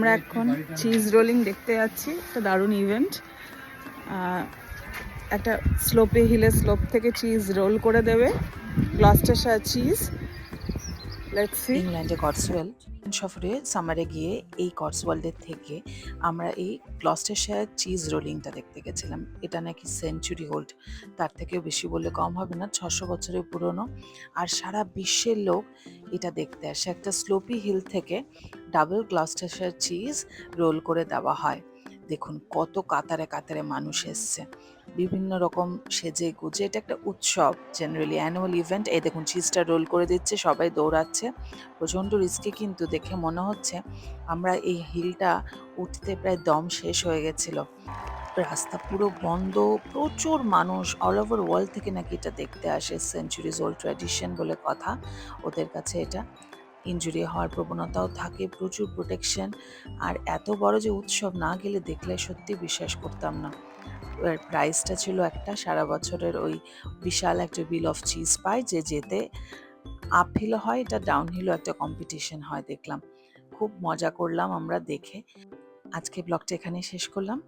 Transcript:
আমরা এখন cheese rolling দেখতে যাচ্ছি। একটা দারুণ ইভেন্ট একটা স্লোপে হিলে স্লোপ থেকে চিজ রোল করে দেবে। গ্লাসটার চিজ ইংল্যান্ডে কটসওয়েল সফরে সামারে গিয়ে এই কটসওয়ার্ল্ডের থেকে আমরা এই গ্লস্টারশায়ার চিজ রোলিংটা দেখতে গেছিলাম। এটা নাকি সেঞ্চুরি হোল্ড তার থেকেও বেশি বললে কম হবে না, ছশো বছরের পুরনো। আর সারা বিশ্বের লোক এটা দেখতে আসে। একটা স্লোপি হিল থেকে ডাবল গ্লস্টারশায়ার চিজ রোল করে দেওয়া হয়। দেখুন, কত কাতারে কাতারে মানুষ এসছে। বিভিন্ন রকম সেজে গুজে, এটা একটা উৎসব। জেনারেলি অ্যানুয়াল ইভেন্ট এই দেখুন চিজটা রোল করে দিচ্ছে, সবাই দৌড়াচ্ছে। প্রচণ্ড রিস্কি কিন্তু দেখে মনে হচ্ছে, আমরা এই হিলটা উঠতে প্রায় দম শেষ হয়ে গেছিল। রাস্তা পুরো বন্ধ, প্রচুর মানুষ অল ওভার ওয়ার্ল্ড থেকে নাকি এটা দেখতে আসে সেঞ্চুরিজ ওল্ড ট্র্যাডিশন বলে কথা, ওদের কাছে এটা। ইনজুরি হওয়ার প্রবণতাও থাকে, প্রচুর প্রোটেকশন আর এত বড় যে উৎসব না গেলে দেখলে সত্যি বিশ্বাস করতাম না। প্রাইসটা ছিল একটা, সারা বছরের ওই বিশাল একটা বিল অফ চিজ পায় যে যেতে আপ হিলও হয়, এটা ডাউন হিলও একটা কম্পিটিশন হয় দেখলাম। খুব মজা করলাম আমরা দেখে। আজকে ব্লগটা এখানেই শেষ করলাম।